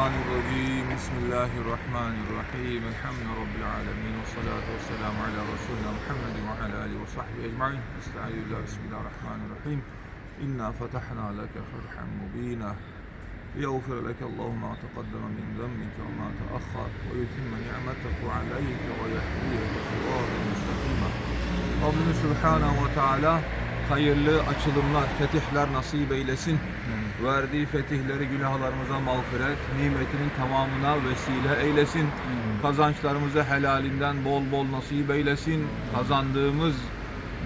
الشيطان الرجيم بسم الله الرحمن الرحيم. الحمد رب العالمين والصلاة والسلام على رسولنا محمد وعلى آله وصحبه أجمعين. أستعيذ بالله بسم الله الرحمن الرحيم. إنا فتحنا لك فتحا مبينا ليغفر لك الله ما تقدم من ذنبك وما تأخر ويتم نعمته عليك ويهديك صراطا مستقيما. Subhanahu ve Teala hayırlı açılımlar, fetihler nasip eylesin. Verdiği fetihleri günahlarımıza mağfiret, nimetinin tamamına vesile eylesin. Kazançlarımızı helalinden bol bol nasip eylesin. Kazandığımız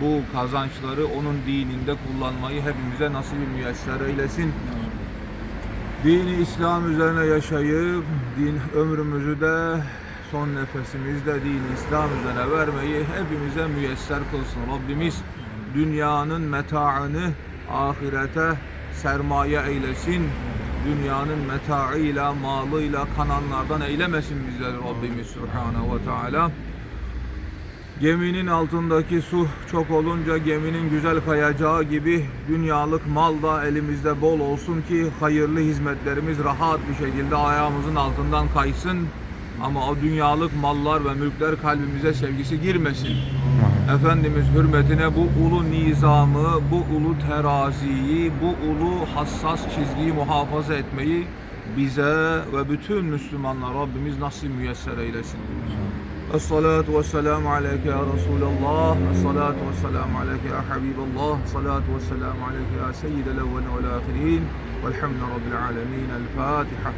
bu kazançları onun dininde kullanmayı hepimize nasip müyesser eylesin. Dini İslam üzerine yaşayıp din ömrümüzü de son nefesimizde dini İslam üzerine vermeyi hepimize müyesser kılsın. Rabbimiz dünyanın metaını ahirete sermaye eylesin. Dünyanın metaıyla, malıyla kananlardan eylemesin bizleri Rabbimiz Subhanahu ve Teala. Geminin altındaki su çok olunca geminin güzel kayacağı gibi dünyalık mal da elimizde bol olsun ki hayırlı hizmetlerimiz rahat bir şekilde ayağımızın altından kaysın. Ama o dünyalık mallar ve mülkler kalbimize sevgisi girmesin. Efendimiz hürmetine bu ulu nizamı, bu ulu teraziyi, bu ulu hassas çizgiyi muhafaza etmeyi bize ve bütün Müslümanlara Rabbimiz nasip müyesser eylesin diyoruz. Esselatu ve selamu aleyke ya Resulallah, esselatu ve selamu aleyke ya Habiballah, esselatu ve selamu aleyke ya Seyyidel evveni vel ahirin, velhamdülillahi rabbil alemin, el Fatiha.